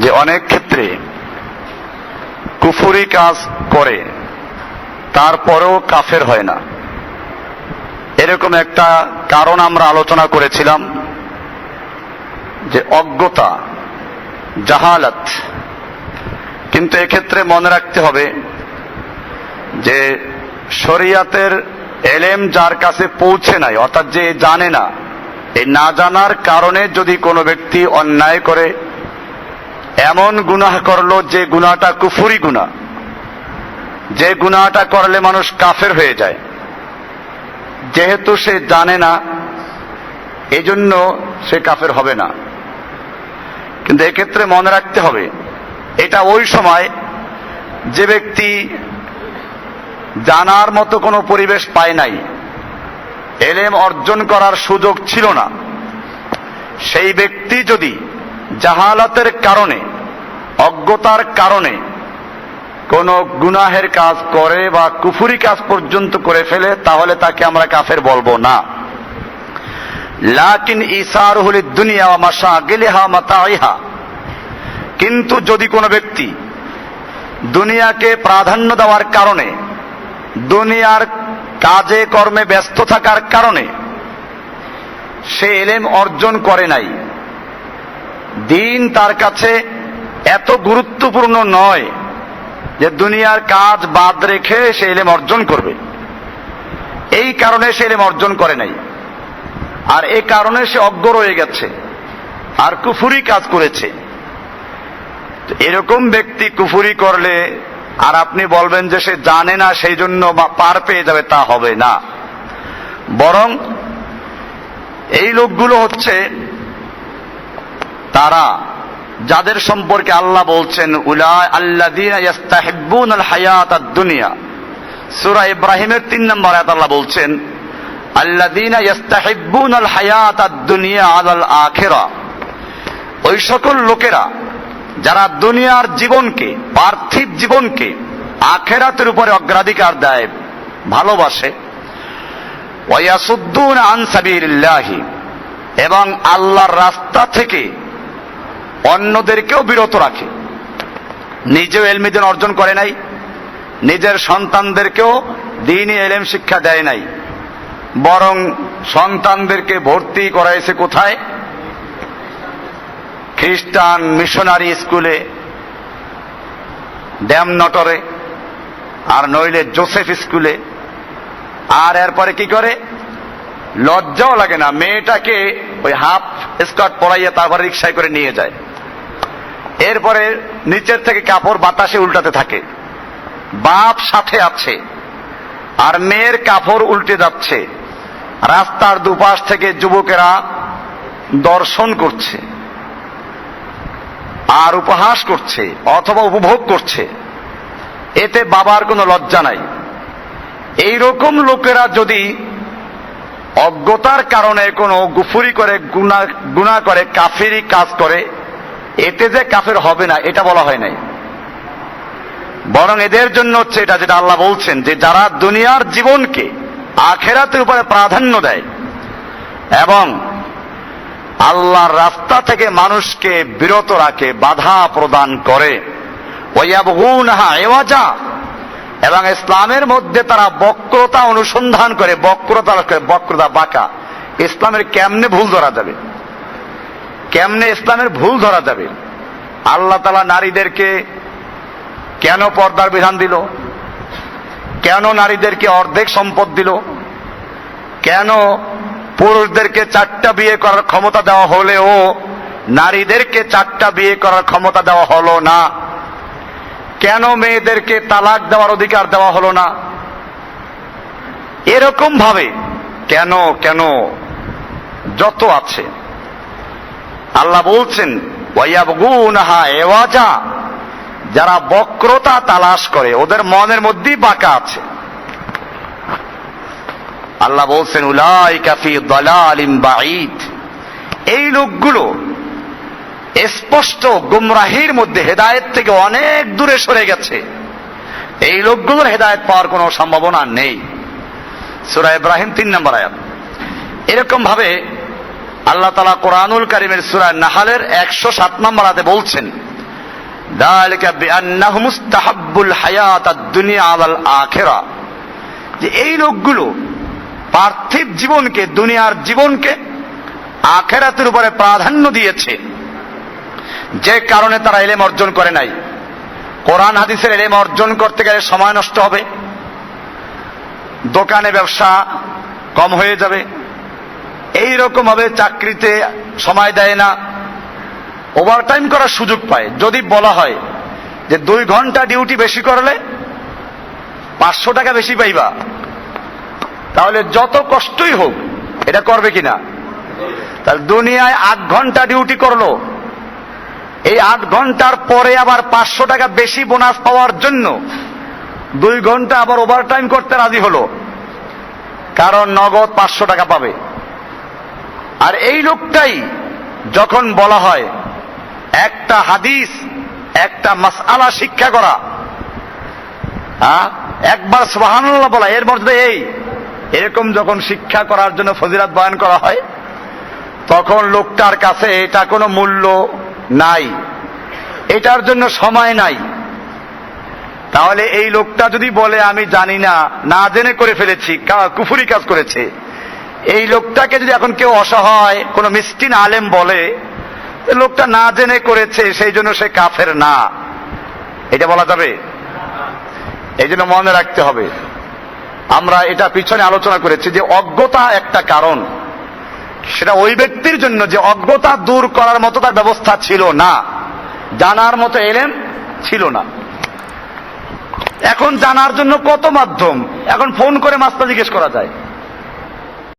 যে অনেক ক্ষেত্রে কুফুরি কাজ করে, তারপরেও কাফের হয় না। এরকম একটা কারণ আমরা আলোচনা করেছিলাম যে অজ্ঞতা, জাহালাত। কিন্তু এক্ষেত্রে মনে রাখতে হবে যে শরিয়াতের এলেম যার কাছে পৌঁছে নাই, অর্থাৎ যে জানে না, এই না জানার কারণে যদি কোনো ব্যক্তি অন্যায় করে এমন গুনাহ করল যে গুনাহটা কুফুরি গুনাহ। যে গুনাহটা করলে মানুষ কাফের হয়ে যায়। যেহেতু সে জানে না, এজন্য সে কাফের হবে না। কিন্তু এক্ষেত্রে মনে রাখতে হবে, এটা ওই সময় যে ব্যক্তি জানার মতো কোনো পরিবেশ পায় নাই, এলেম অর্জন করার সুযোগ ছিল না, সেই ব্যক্তি যদি জাহালাতের কারণে অজ্ঞতার কারণে কোন গুনাহের কাজ করে বা কুফুরি কাজ পর্যন্ত করে ফেলে, তাহলে তাকে আমরা কাফের বলব না। লাকিন ইসার হলি দুনিয়া মাসা গেলেহা মাতাইহা কিন্তু যদি কোনো ব্যক্তি দুনিয়াকে প্রাধান্য দেওয়ার কারণে, দুনিয়ার কাজে কর্মে ব্যস্ত থাকার কারণে সে এলেম অর্জন করে নাই, দিন তার কাছে এত গুরুত্বপূর্ণ নয় যে দুনিয়ার কাজ বাদ রেখে সে এলেম অর্জন করবে। এই কারণে সে এলেম অর্জন করে নাই। আর এ কারণে সে অজ্ঞ রয়ে গেছে। আর কুফুরি কাজ করেছে। এরকম ব্যক্তি কুফুরি করলে আর আপনি বলবেন যে সে জানে না, সেই জন্য বা পার পেয়ে যাবে, তা হবে না। বরং এই লোকগুলো হচ্ছে তারা যাদের সম্পর্কে আল্লাহ বলছেন উলা আল্লাহ হায়াত দুনিয়া সুরা ইব্রাহিমের তিন নম্বর আয়াত আল্লাহ বলছেন আল্লাদিনা ইয়াস্তাহিব্বুন আল হায়াত দুনিয়া আলাল আখেরা ওই সকল লোকেরা যারা দুনিয়ার জীবনকে, পার্থিব জীবনকে আখেরাতের উপরে অগ্রাধিকার দেয়, ভালোবাসে ওয়াসুদ্দুন আনসাবিল্লাহি এবং আল্লাহর রাস্তা থেকে অন্যদেরকেও বিরত রাখে। নিজেও এলমিদিন অর্জন করে নাই, নিজের সন্তানদেরকেও দিনই এলেম শিক্ষা দেয় নাই, বরং সন্তানদেরকে ভর্তি করাইছে কোথায়? খ্রিস্টান মিশনারি স্কুলে ড্যাম নটরে আর নইলে জোসেফ স্কুলে। আর এরপরে কি করে? লজ্জাও লাগে না, মেয়েটাকে ওই হাফ স্কার্ট পরাইয়া তারপরে রিক্সায় করে নিয়ে যায়। এরপরে নিচের থেকে কাপড় বাতাসে উল্টাতে থাকে। বাপ সাথে আছে, আর মেয়ের কাপড় উল্টে যাচ্ছে। রাস্তার দুপাশ থেকে যুবকেরা দর্শন করছে, আর উপহাস করছে, অথবা উপভোগ করছে। এতে বাবার কোনো লজ্জা নাই। এই রকম লোকেরা যদি অজ্ঞতার কারণে কোনো গুফুরি করে, গুণা গুণা করে, কাফেরি কাজ করে এতে যে কাফের হবে না, এটা বলা হয় নাই। বরং এদের জন্য হচ্ছে এটা যেটা আল্লাহ বলছেন যে যারা দুনিয়ার জীবনকে আখেরাতের উপরে প্রাধান্য দেয় এবং আল্লাহর রাস্তা থেকে মানুষকে বিরত রাখে, বাধা প্রদান করে এবং ইসলামের মধ্যে তারা বক্রতা অনুসন্ধান করে, বক্রতা করে বক্রতা বাঁকা। ইসলামের কেমনে ভুল ধরা যাবে? কেমনে ইসলামের ভুল ধরা যাবে? আল্লাহ তালা নারীদেরকে কেন পর্দার বিধান দিল? কেন নারীদেরকে অর্ধেক সম্পদ দিল? কেন পুরুষদেরকে চারটা বিয়ে করার ক্ষমতা দেওয়া হলেও নারীদেরকে চারটা বিয়ে করার ক্ষমতা দেওয়া হলো না? কেন মেয়েদেরকে তালাক দেওয়ার অধিকার দেওয়া হলো না? এরকম ভাবে কেন কেন যত আছে আল্লাহ বলছেন যারা বক্রতা তালাশ করে, ওদের মনের মধ্যেই বাঁকা আছে। আল্লাহ বলছেন উলাই কাফি দলালিম বাঈদ। এই লোকগুলো স্পষ্ট গুমরাহির মধ্যে হেদায়েত থেকে অনেক দূরে সরে গেছে। এই লোকগুলোর হেদায়েত পাওয়ার কোনো সম্ভাবনা নেই। সুরা ইব্রাহিম তিন নম্বর আয়াত। এরকম ভাবে আল্লাহ তালা কোরআনুল কারিমের সুরায় নাহালের একশো সাত নম্বর হাতে বলছেন আখেরা। যে এই লোকগুলো পার্থিব জীবনকে, দুনিয়ার জীবনকে আখেরাতের উপরে প্রাধান্য দিয়েছে। যে কারণে তারা এলেম অর্জন করে নাই। কোরআন হাদিসের এলেম অর্জন করতে গেলে সময় নষ্ট হবে। দোকানে ব্যবসা কম হয়ে যাবে। এই রকম ভাবে চাকরিতে সময় দেয় না ওভারটাইম করার সুযোগ পায়। যদি বলা হয় যে দুই ঘণ্টা ডিউটি বেশি করলে পাঁচশো টাকা বেশি পাইবা, তাহলে যত কষ্টই হোক এটা করবে কিনা? তাহলে দুনিয়ায় আট ঘণ্টা ডিউটি করল, এই আট ঘণ্টার পরে আবার পাঁচশো টাকা বেশি বোনাস পাওয়ার জন্য দুই ঘণ্টা আবার ওভারটাইম করতে রাজি হলো, কারণ নগদ পাঁচশো টাকা পাবে। আর এই লোকটাই যখন বলা হয়, একটা হাদিস, একটা মাসআলা শিক্ষা করা। হ্যাঁ? একবার সুবহানাল্লাহ বলা, এর মধ্যে এই। এরকম যখন শিক্ষা করার জন্য ফজিরাত বয়ান করা হয়, তখন লোকটার কাছে এটা কোনো মূল্য নাই। এটার জন্য সময় নাই। তাহলে এই লোকটা যদি বলে, আমি জানি না না জেনে করে ফেলেছি কুফুরি কাজ করেছে। এই লোকটাকে যদি এখন কেউ অসহায়, কোন মিষ্টিন আলেম বলে লোকটা না জেনে করেছে, সেই জন্য সে কাফের না। এটা বলা যাবে? এই জন্য মনে রাখতে হবে। আমরা এটা পিছনে আলোচনা করেছি যে অজ্ঞতা একটা কারণ। সেটা ওই ব্যক্তির জন্য যে অজ্ঞতা দূর করার মতো তার ব্যবস্থা ছিল না। জানার মতো এলেম ছিল না। এখন জানার জন্য কত মাধ্যম? এখন ফোন করে মাস্তা জিজ্ঞেস করা যায়।